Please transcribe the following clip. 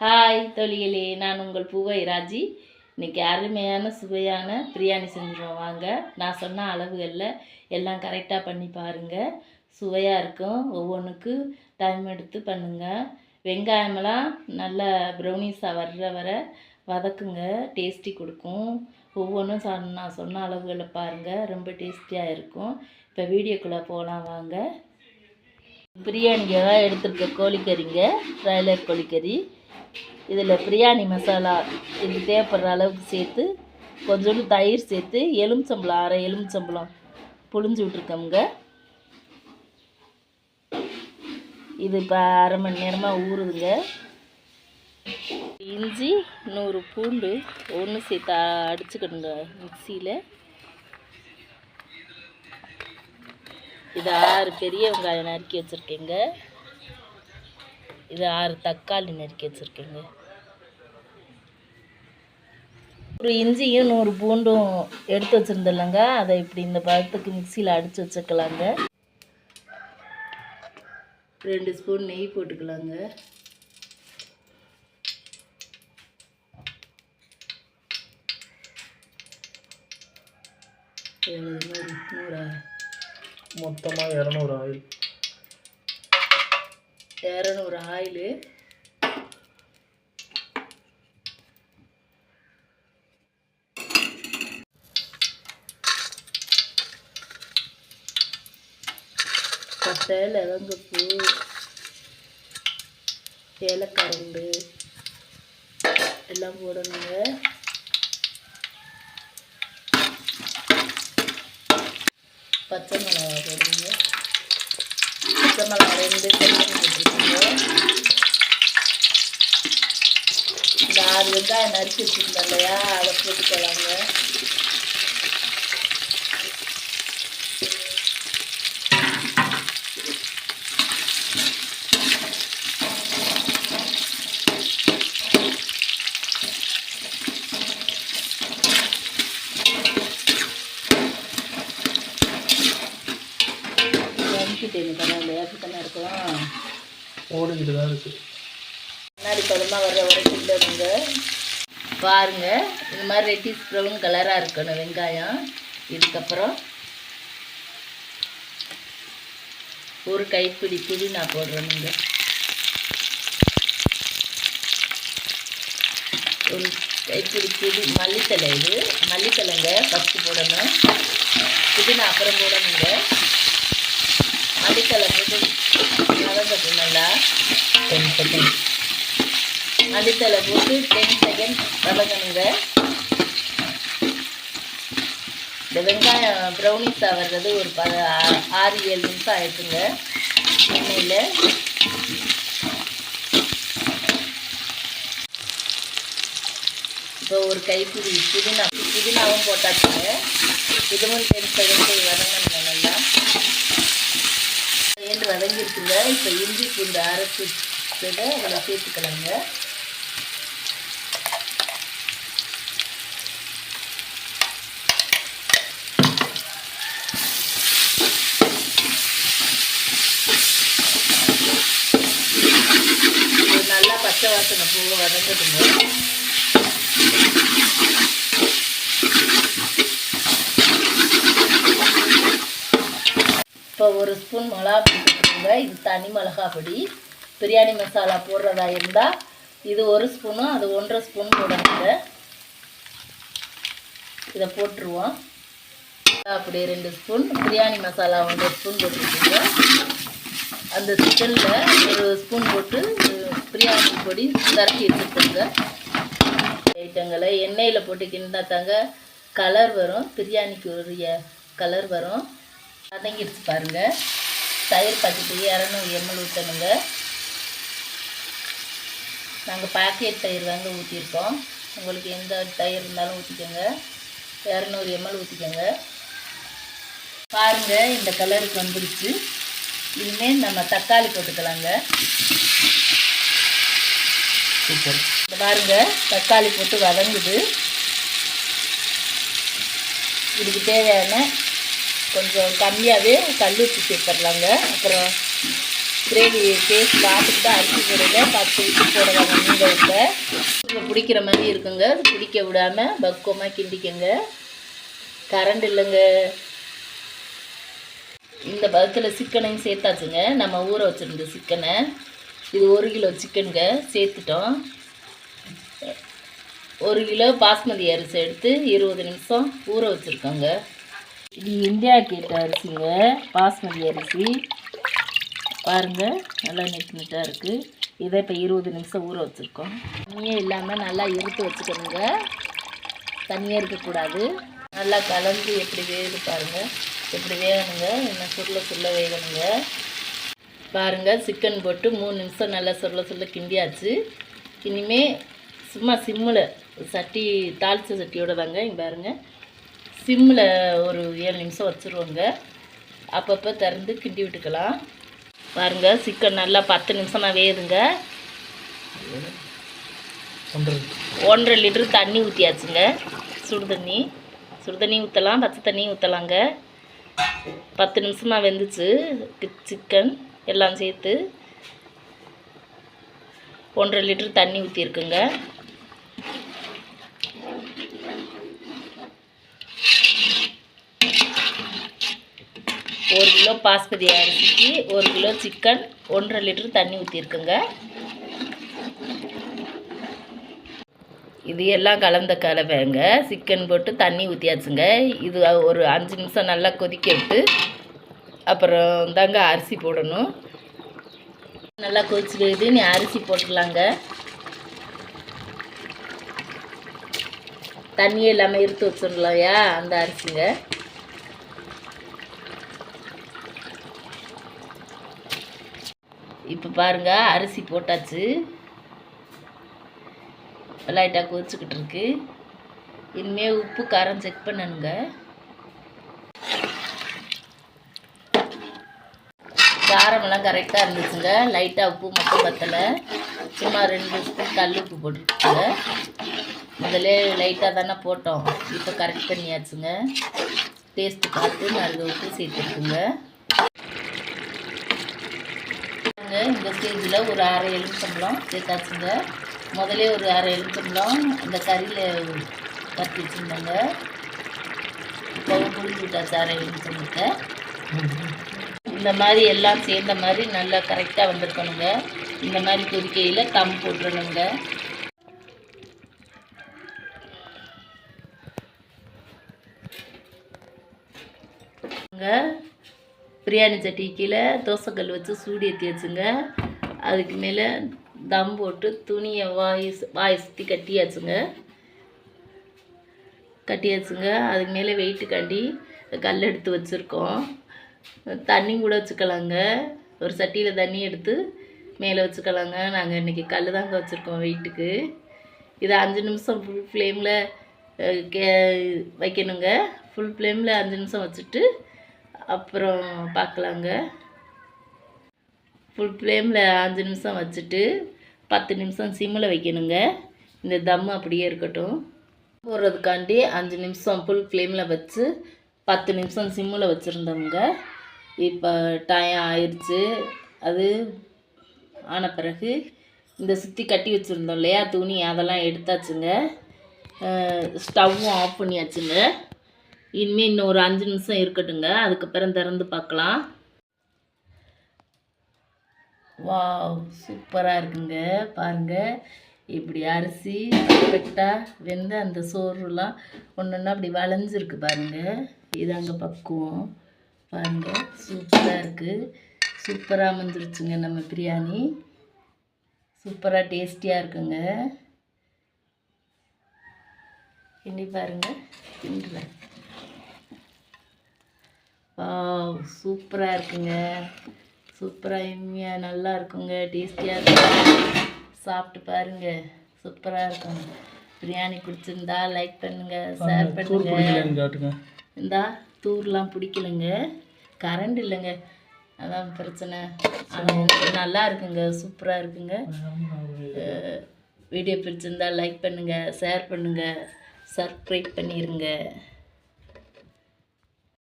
Hi தொழிகளே நான் உங்கள் பூவை ராஜி. இன்றைக்கி அருமையான சுவையான பிரியாணி செஞ்சுருவோம். வாங்க நான் சொன்ன அளவுகளில் எல்லாம் கரெக்டாக பண்ணி பாருங்கள் சுவையாக இருக்கும். ஒவ்வொன்றுக்கு டைம் எடுத்து பண்ணுங்கள் வெங்காயமெல்லாம் நல்லா ப்ரௌனிஸாக வர்ற வர வதக்குங்க. டேஸ்டி கொடுக்கும். ஒவ்வொன்றும் சொன்ன நான் சொன்ன அளவுகளை பாருங்கள் ரொம்ப டேஸ்டியாக இருக்கும். இப்போ வீடியோக்குள்ளே போகலாம் வாங்க. பிரியாணிக்காக எடுத்துருக்க கோழிக்கறிங்க ப்ராய்லர் கோழிக்கறி. இதில் பிரியாணி மசாலா இது தேவைப்படுற அளவுக்கு சேர்த்து கொஞ்சோண்டு தயிர் சேர்த்து எலுமிச்சம்பளம் அரை எலுமிச்சம்பழம் புழிஞ்சு விட்ருக்கோங்க இது இப்போ அரை மணி நேரமாக ஊறுதுங்க. இஞ்சி நூறு பூண்டு ஒன்று சேர்த்து அடிச்சுக்கணுங்க மிக்சியில். இது ஆறு பெரிய வெங்காயம் நறுக்கி வச்சுருக்கேங்க. இது ஆறு தக்காளி நறுக்கி வச்சுருக்கேங்க. ஒரு இஞ்சியும் நூறு பூண்டும் எடுத்து வச்சுருந்தேன்லங்க. அதை இப்படி இந்த பழத்துக்கு மிக்சியில் அடித்து வச்சுக்கலாங்க. ரெண்டு ஸ்பூன் நெய் போட்டுக்கலாங்க. நூறா மொத்தமாக இரநூறு ஆயில். இரநூறு ஆயிலு. பட்டை லவங்கப்பூ ஏலக்கரண்டு எல்லாம் போடணுங்க. பச்சை மிளகா போடுங்க பச்சைமிளகா ரெண்டு செல்லி இந்த ஆறு வெங்காயம் நறுக்கி வச்சுருந்தோம் இல்லையா அதை போட்டுக்கலாங்க தான் இருக்குது முன்னாடி படமா வர்ற வரைக்கும் இல்லைங்க பாருங்க இந்த மாதிரி ரெட்டிஸ் ப்ரௌன் கலராக இருக்கணும் வெங்காயம். இதுக்கப்புறம் ஒரு கைப்பிடி புதினா போடுறோமுங்க ஒரு கைப்பிடி புதி மல்லித்தலை இது. மல்லித்தலைங்க ஃபஸ்ட்டு போடணும். புதினா அப்புறம் போடணுங்க மல்லித்தலை போட்டு நடந்தது நல்லா டென் செகண்ட் மல்லித்தலை போட்டு டென் செகண்ட் வதங்கணுங்க இந்த வெங்காயம் ப்ரௌனிஸ் ஆகிறது ஒரு ப ஆறு ஏழு நிமிஷம் ஆயிடுச்சுங்க எண்ணெயில் இப்போ ஒரு கைப்பிடி புதினா புதினாவும் போட்டாச்சுங்க. இதுவும் டென் செகண்ட் வதங்கணுங்க நல்லா சேர்ந்து வதங்கிருக்குங்க இப்போ இஞ்சி பூண்டு அரைச்சி அதில் சேர்த்துக்கலாங்க. நல்லா பச்சை வாசனை பூவை வதங்கட்டுங்க. இப்போ ஒரு ஸ்பூன் மிளகா போட்டுக்கோங்க இது தனி மிளகா பொடி பிரியாணி மசாலா போடுறதா இருந்தால் இது ஒரு ஸ்பூனும் அது ஒன்றரை ஸ்பூன் போடுங்க இதை போட்டுருவோம். அப்படி ரெண்டு ஸ்பூன். பிரியாணி மசாலா ஒன்றரை ஸ்பூன் போட்டுருக்கீங்க அந்த சிக்கனில் ஒரு ஸ்பூன் போட்டு பிரியாணி பொடி தரட்டி வச்சுருக்கோங்க ஐட்டங்களை எண்ணெயில் போட்டு கிண்டா தாங்க கலர் வரும். பிரியாணிக்கு உரிய கலர் வரும். வதங்கிடுச்சு பாருங்கள் தயிர் பாக்கெட்டு இரநூறு எம்எல் ஊற்றணுங்க நாங்கள் பாக்கெட் தயிர் தாங்க ஊற்றிருக்கோம் உங்களுக்கு எந்த தயிர் இருந்தாலும் ஊற்றிக்கோங்க இரநூறு எம்எல் ஊற்றிக்கோங்க பாருங்க இந்த கலருக்கு வந்துருச்சு. இனிமேல் நம்ம தக்காளி போட்டுக்கலாங்க. சூப்பர். பாருங்க தக்காளி போட்டு வதங்குது. இதுக்கு தேவையான கொஞ்சம் கம்மியாகவே கல் சேர்த்துடலாங்க அப்புறம் கிரேவி டேஸ்ட் பார்த்துட்டு தான் அரிசி போடுங்க பத்து விட்டு போடுவாங்க நீங்கள் இப்போ பிடிக்கிற மாதிரி இருக்குங்க. அது பிடிக்க விடாமல் பக்குவமாக கிண்டிக்கங்க. கரண்ட் இல்லைங்க. இந்த பதத்தில் சிக்கனையும் சேர்த்தாச்சுங்க. நம்ம ஊற வச்சுருந்த சிக்கனை. இது ஒரு கிலோ சிக்கனுங்க. சேர்த்துட்டோம். ஒரு கிலோ பாஸ்மதி அரிசி எடுத்து இருபது நிமிஷம் ஊற வச்சுருக்கோங்க. இது இந்தியா கேட்ட அரிசிங்க. பாஸ்மதி அரிசி. பாருங்கள் நல்லா நீட் நீட்டாக இருக்குது இதை இப்போ இருபது நிமிஷம் ஊற வச்சுருக்கோம். தண்ணியே இல்லாமல் நல்லா இருத்து வச்சுக்கணுங்க. தண்ணியே இருக்கக்கூடாது நல்லா கலந்து எப்படி வேகுது பாருங்கள் எப்படி வேகணுங்க? என்ன சுருள சுருள வேகணுங்க. பாருங்கள் சிக்கன் போட்டு மூணு நிமிஷம் நல்லா சுருள சுருள கிண்டியாச்சு. இனிமே சும்மா சிம்மில் சட்டி தாளித்த சட்டியோட தாங்க இங்கே பாருங்கள் சிம்மில் ஒரு ஏழு நிமிஷம் வச்சுருவோங்க. அப்பப்போ திறந்து கிண்டி விட்டுக்கலாம். பாருங்க சிக்கன் நல்லா பத்து நிமிஷமாக வேகுதுங்க. ஒன்றரை ஒன்றரை தண்ணி ஊற்றியாச்சுங்க சுடு தண்ணி சுடு தண்ணி ஊற்றலாம் பச்சை தண்ணி ஊற்றலாங்க பத்து நிமிஷமாக வெந்துச்சு. சிக்கன் எல்லாம் சேர்த்து ஒன்றரை லிட்ரு தண்ணி ஊற்றிருக்குங்க ஒரு கிலோ பாஸ்மதி அரிசிக்கு ஒரு கிலோ சிக்கன் ஒன்றரை லிட்டர் தண்ணி ஊற்றிருக்குங்க இது எல்லாம் கலந்த கலவைங்க. சிக்கன் போட்டு தண்ணி ஊற்றியாச்சுங்க இது ஒரு அஞ்சு நிமிஷம் நல்லா கொதிக்க விட்டு அப்புறம் தாங்க அரிசி போடணும். நல்லா கொதிச்சுடுது நீ அரிசி போட்டுடலாங்க. தண்ணியே இல்லாமல் இருத்து வச்சிடலாம்யா அந்த அரிசிங்க. பாருங்க அரிசி போட்டாச்சு. லைட்டாக கொதிச்சுக்கிட்டு இருக்கு. இனிமேல் உப்பு காரம் செக் பண்ணணுங்க. காரமெல்லாம் கரெக்டாக இருந்துச்சுங்க. லைட்டாக உப்பு மட்டும் பத்தலை. சும்மா ரெண்டு ஸ்பூன் கல் உப்பு போட்டுருக்குங்க. முதல்ல லைட்டாக தானே போட்டோம். இப்போ கரெக்ட் பண்ணியாச்சுங்க. டேஸ்ட்டு பார்த்து நல்ல உப்பு சேர்த்துருக்குங்க. பாருங்க, ஒரு அரை எலுமிச்சம்பழம் சேர்த்தாச்சுங்க. முதலே ஒரு அரை எலுமிச்சம்பழம் அந்த கறியில் வறுத்து வச்சுருந்தாங்க. இப்போ புரிஞ்சு விட்டாச்சு அரை எலுமிச்சம்பழத்தை. இந்த மாதிரி எல்லாம் சேர்ந்த மாதிரி நல்லா கரெக்டாக வந்திருக்கணுங்க. இந்த மாதிரி கொதிக்கையில் தம் போட்டுறணுங்க. இங்க பிரியாணி சட்டி கீழே தோசைக்கல் வச்சு சூடி ஏற்றி வச்சுங்க. அதுக்கு மேலே தம் போட்டு துணியை வாய் வாய் சுற்றி கட்டியாச்சுங்க. கட்டியாச்சுங்க. அதுக்கு மேலே வெயிட்டு காண்டி கல் எடுத்து வச்சுருக்கோம். தண்ணி கூட வச்சுக்கலாங்க. ஒரு சட்டியில் தண்ணி எடுத்து மேலே வச்சுக்கலாங்க. நாங்கள் இன்றைக்கி கல் தாங்க வச்சுருக்கோம் வெயிட்டுக்கு இது அஞ்சு நிமிஷம் ஃபுல் ஃப்ளேமில் கே வைக்கணுங்க. ஃபுல் ஃப்ளேமில் அஞ்சு நிமிஷம் வச்சுட்டு அப்புறம் பார்க்கலாங்க. ஃபுல் ஃப்ளேமில் அஞ்சு நிமிஷம் வச்சுட்டு பத்து நிமிஷம் சிம்மில் வைக்கணுங்க. இந்த தம் அப்படியே இருக்கட்டும். போடுறதுக்காண்டி அஞ்சு நிமிஷம் ஃபுல் ஃப்ளேமில் வச்சு பத்து நிமிஷம் சிம்மில் வச்சுருந்தோங்க இப்போ டைம் ஆயிடுச்சு அது ஆன பிறகு இந்த சுற்றி கட்டி வச்சுருந்தோம் இல்லையா? துணி அதெல்லாம் எடுத்தாச்சுங்க. ஸ்டவ்வும் ஆஃப் பண்ணியாச்சுங்க. இனிமேல் இன்னும் ஒரு அஞ்சு நிமிஷம் இருக்கட்டுங்க. அதுக்கப்புறம் திறந்து பார்க்கலாம். வாவ் சூப்பராக இருக்குங்க. பாருங்கள் இப்படி அரிசி பர்ஃபெக்டாக வெந்த அந்த சோறுலாம் ஒன்று ஒன்றா அப்படி வளைஞ்சிருக்கு பாருங்கள் இது அங்கே பக்குவம். பாருங்கள் சூப்பராக இருக்குது சூப்பராக அமைஞ்சிருச்சுங்க நம்ம பிரியாணி. சூப்பராக டேஸ்டியாக இருக்குங்க. கிண்டி பாருங்க. கிண்டுறேன் சூப்பராக இருக்குங்க. சூப்பராக இனிமையாக நல்லா இருக்குங்க. டேஸ்டியாக இருக்கும் சாப்பிட்டு பாருங்க. சூப்பராக இருக்கும். பிரியாணி பிடிச்சிருந்தா லைக் பண்ணுங்க ஷேர் தூர் பண்ணுங்க. பிடிக்கலன்னு காட்டுங்க. இந்தா தூர்லாம் பிடிக்கலைங்க. கரண்ட் இல்லைங்க. அதான் பிரச்சனை. நல்லா இருக்குங்க. சூப்பராக இருக்குங்க. வீடியோ பிடிச்சிருந்தா லைக் பண்ணுங்கள் ஷேர் பண்ணுங்கள் சப்ஸ்கிரைப் பண்ணிடுங்க